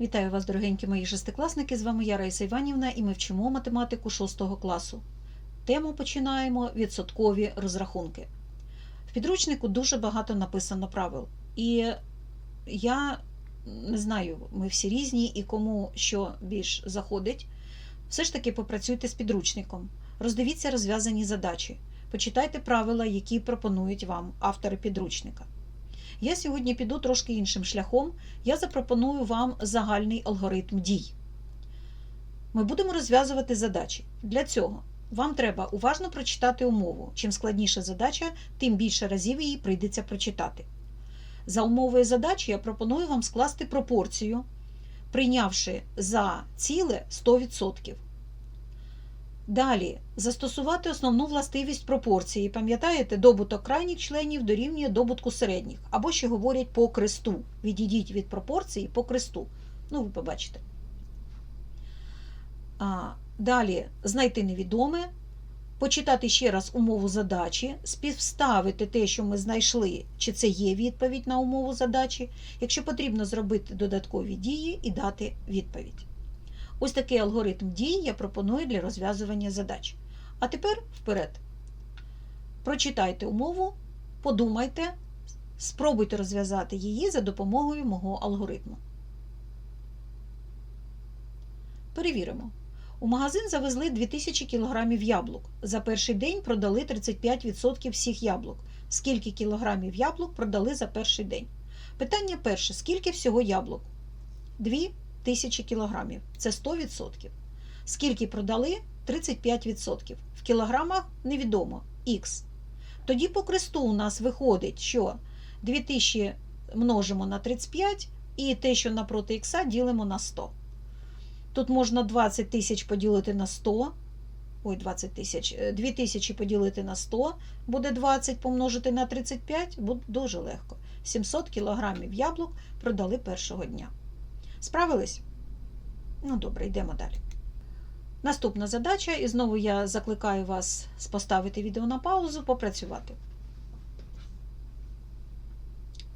Вітаю вас, дорогенькі мої шестикласники. З вами я Раїса Іванівна, і ми вчимо математику 6 класу. Тему починаємо відсоткові розрахунки. В підручнику дуже багато написано правил. І я не знаю, ми всі різні і кому що більш заходить. Все ж таки попрацюйте з підручником, роздивіться розв'язані задачі, почитайте правила, які пропонують вам автори підручника. Я сьогодні піду трошки іншим шляхом. Я запропоную вам загальний алгоритм дій. Ми будемо розв'язувати задачі. Для цього вам треба уважно прочитати умову. Чим складніша задача, тим більше разів її прийдеться прочитати. За умовою задачі я пропоную вам скласти пропорцію, прийнявши за ціле 100%. Далі застосувати основну властивість пропорції. Пам'ятаєте, добуток крайніх членів дорівнює добутку середніх, або ще говорять по кресту. Відійдіть від пропорції по кресту. Ну, ви побачите. А, Далі знайти невідоме, почитати ще раз умову задачі, співставити те, що ми знайшли, чи це є відповідь на умову задачі. Якщо потрібно зробити додаткові дії і дати відповідь. Ось такий алгоритм дій я пропоную для розв'язування задач. А тепер вперед. Прочитайте умову, подумайте, спробуйте розв'язати її за допомогою мого алгоритму. Перевіримо. У магазин завезли 2000 кг яблук. За перший день продали 35% всіх яблук. Скільки кілограмів яблук продали за перший день? Питання перше: скільки всього яблук? 2 тисячі кілограмів. Це 100%. Скільки продали? 35%. В кілограмах невідомо Х. Тоді по кресту у нас виходить, що 2000 множимо на 35 і те, що напроти х, ділимо на 100. Тут можна 20 тисяч поділити на 100. Ой, 20 тисяч. 2 тисячі поділити на 100, буде 20 помножити на 35, буде дуже легко. 700 кілограмів яблук продали першого дня. Справились? Ну, добре, йдемо далі. Наступна задача, і знову я закликаю вас поставити відео на паузу, попрацювати.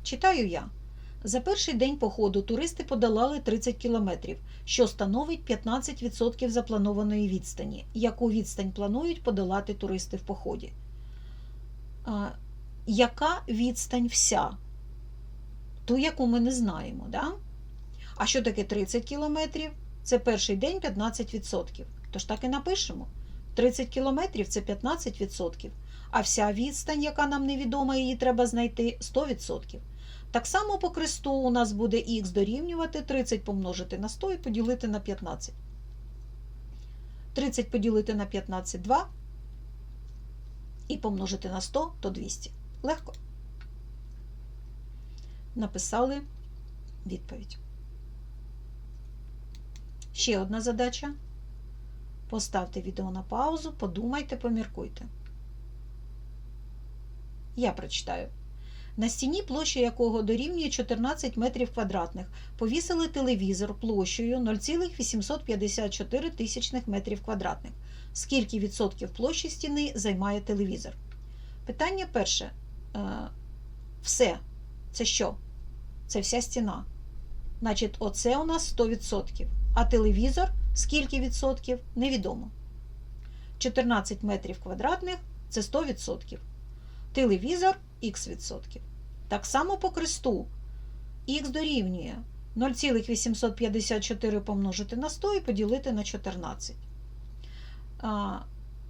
Читаю я. За перший день походу туристи подолали 30 кілометрів, що становить 15% запланованої відстані. Яку відстань планують подолати туристи в поході? А, яка відстань вся? Ту, яку ми не знаємо. Да? А що таке 30 кілометрів? Це перший день 15%. Тож так і напишемо. 30 кілометрів це 15%. А вся відстань, яка нам невідома, її треба знайти 100%. Так само по кресту у нас буде х дорівнювати 30 помножити на 100 і поділити на 15. 30 поділити на 15 2. І помножити на 100 то 200. Легко. Написали відповідь. Ще одна задача. Поставте відео на паузу, подумайте, поміркуйте. Я прочитаю. На стіні, площа якого дорівнює 14 метрів квадратних, повісили телевізор площею 0,854 тисячних метрів квадратних. Скільки відсотків площі стіни займає телевізор? Питання перше. Все. Це що? Це вся стіна. Значить, оце у нас 100%. А телевізор скільки відсотків? Невідомо. 14 метрів квадратних це 100%. Телевізор х відсотків. Так само по кресту х дорівнює 0,854 помножити на 100 і поділити на 14.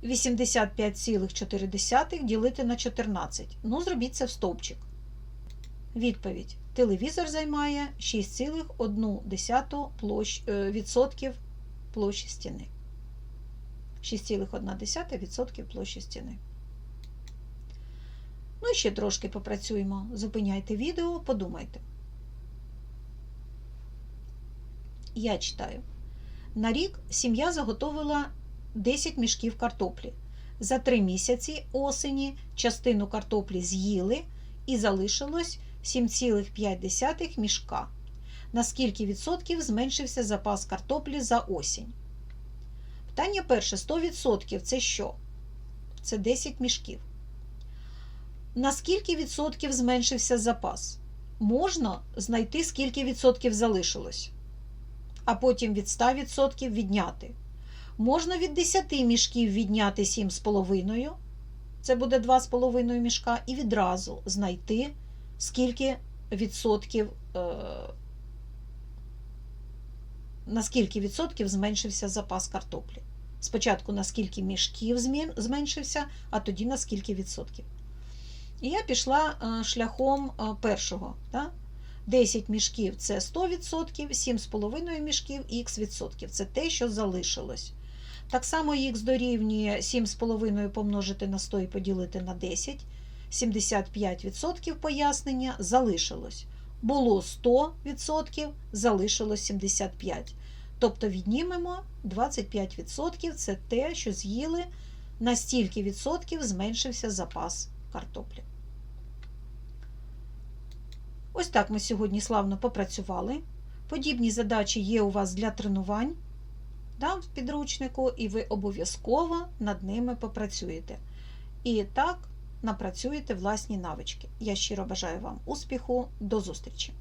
85,4 ділити на 14. Ну, зробіть це в стовпчик. Відповідь. Телевізор займає 6,1 площ, відсотків площі стіни. 6,1% площі стіни. Ну і ще трошки попрацюємо. Зупиняйте відео, подумайте. Я читаю. На рік сім'я заготовила 10 мішків картоплі. За 3 місяці осені частину картоплі з'їли і залишилось 7,5 мішка. На скільки відсотків зменшився запас картоплі за осінь? Питання перше: 100% це що? Це 10 мішків. На скільки відсотків зменшився запас? Можна знайти, скільки відсотків залишилось. а потім від 100% відняти. Можна від 10 мішків відняти 7,5, це буде 2,5 мішка, і відразу знайти, скільки відсотків, е, на скільки відсотків зменшився запас картоплі. Спочатку на скільки мішків зменшився, а тоді на скільки відсотків. І я пішла е, шляхом е, першого. Да? 10 мішків це 100%, 7,5 мішків х відсотків. Це те, що залишилось. Так само х дорівнює 7,5 помножити на 100 і поділити на 10. 75% пояснення залишилось. Було 100%, залишилось 75%. Тобто віднімемо 25% це те, що з'їли на стільки відсотків зменшився запас картоплі. Ось так ми сьогодні славно попрацювали. Подібні задачі є у вас для тренувань да, в підручнику, і ви обов'язково над ними попрацюєте. І так напрацюєте власні навички. Я щиро бажаю вам успіху. До зустрічі!